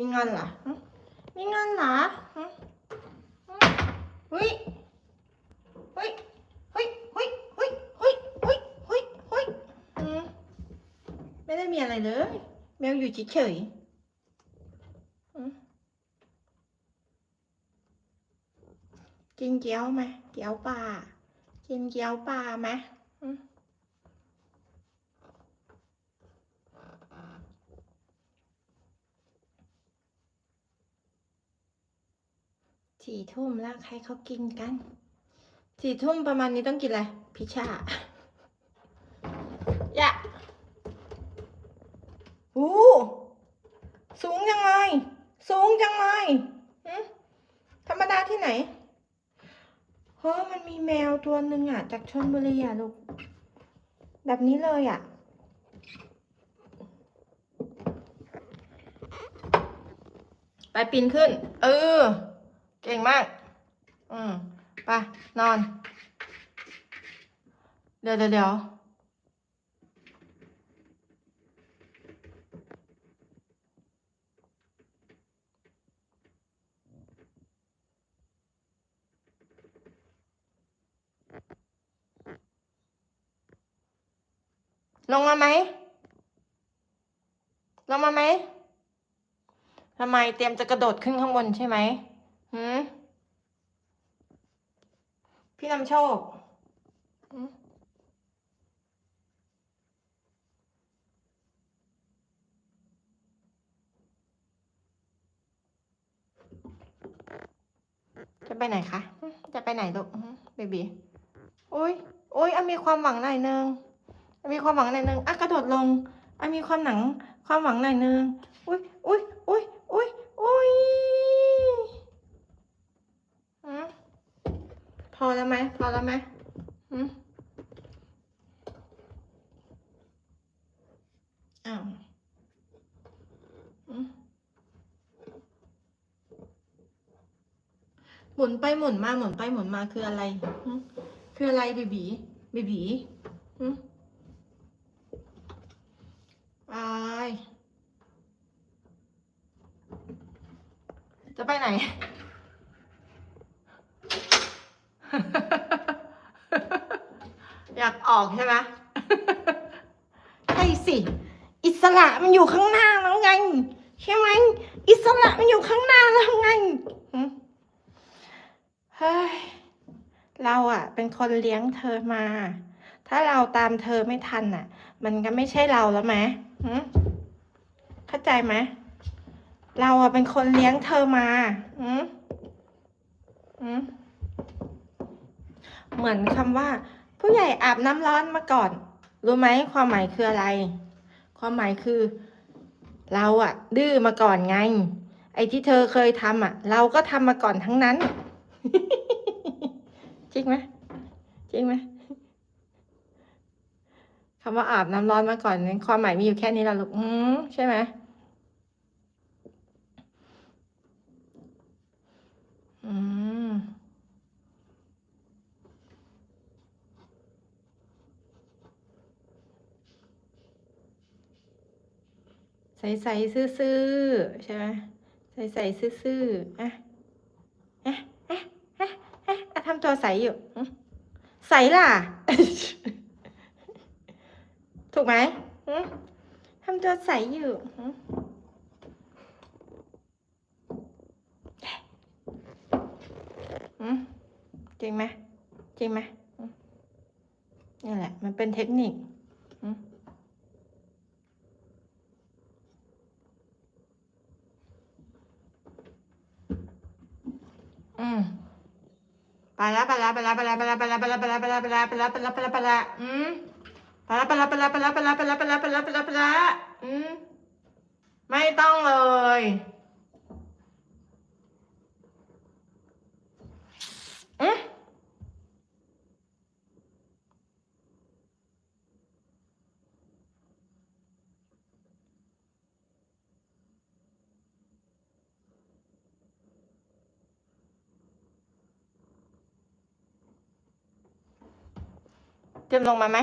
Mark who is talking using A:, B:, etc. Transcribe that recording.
A: มีเงอนเหรอหึมีเงอนเหรอหึหึเฮ้ยเฮ้ยเฮ้ยเฮ้ยเฮ้ยเฮ้ยเฮ้ยเฮ้ยเฮ้ยอืมไม่ได้มีอะไรเลย แมวอยู่เฉยๆอืมกินเกี๊ยวไหมเกี๊ยวปลากินเกี๊ยวปลาไหม สี่ทุ่มแล้วใครเขากินกันสี่ทุ่มประมาณนี้ต้องกินอะไรพิชชาอย่าอู้สูงจังเลยสูงจังเลยหึธรรมดาที่ไหนเฮ้ยมันมีแมวตัวหนึ่งอะ จากชนบุรีอะลูก แบบนี้เลยอะ ไปปีนขึ้น เออ เก่งมาก อืมไปนอน เดี๋ยวเดี๋ยวเดี๋ยวลงมาไหม ลงมาไหม ทำไมเตรียมจะกระโดดขึ้นข้างบนใช่ไหม หืมพี่นำโชคหืมจะไปไหนคะหืมจะไปไหนลูกหืมเบบีโอ้ยโอ้ยอะมีความหวังหน่อยนึงอะมีความหวังหน่อยนึงอะกระโดดลงอะมีความหนัง ความหวังหน่อยนึงอุ้ยอุ้ยอุ้ยอุ้ยอุ้ยหืม พ อแล้วไหมพอแล้วไหมหืมอ้าวหืมหมุนไปหมุนมาหมุนไปหมุนมาคืออะไร คืออะไรเบบีเบบีหืมไปจะไปไหน ออกใช่ไหมใช่สิ อิสระมันอยู่ข้างหน้าแล้วไง ใช่ไหมอิสระมันอยู่ข้างหน้าแล้วไงเฮ้ยเราอะเป็นคนเลี้ยงเธอมา ถ้าเราตามเธอไม่ทันอะมันก็ไม่ใช่เราแล้วไหมเข้าใจไหมเราอะเป็นคนเลี้ยงเธอมาหึหึเหมือนคำว่า ผู้ใหญ่อาบน้ำร้อนมาก่อน รู้ไหมความหมายคืออะไร ความหมายคือ เราอะดื้อมาก่อนไง ไอ้ที่เธอเคยทำอะเราก็ทำมาก่อนทั้งนั้น จริงไหมจริงไหมคำว่าอาบน้ำร้อนมาก่อนความหมายมีอยู่แค่นี้แหละลูกอืมใช่ไหมอืม ใสใสซื่อซื่อๆใช่ไหมใสใสซื่อซื่อๆอะอะอะอะอะทำตัวใสอยู่ใสล่ะ ถูกไหมทำตัวใสอยู่จริงไหมจริงไหมนี่แหละ มันเป็นเทคนิคอืม อืม ปแล้วไปแล้วไปแล้วไปแล้วไปแล้วไปแล้วไปแล้วไปลาปลาปลาปลาปลาปลาปล้วอืมปลาปลาปลาปลาปลาปลาปลาปลาปลาปล้วอืมไม่ต้องเลย เตรียมลงมาไหม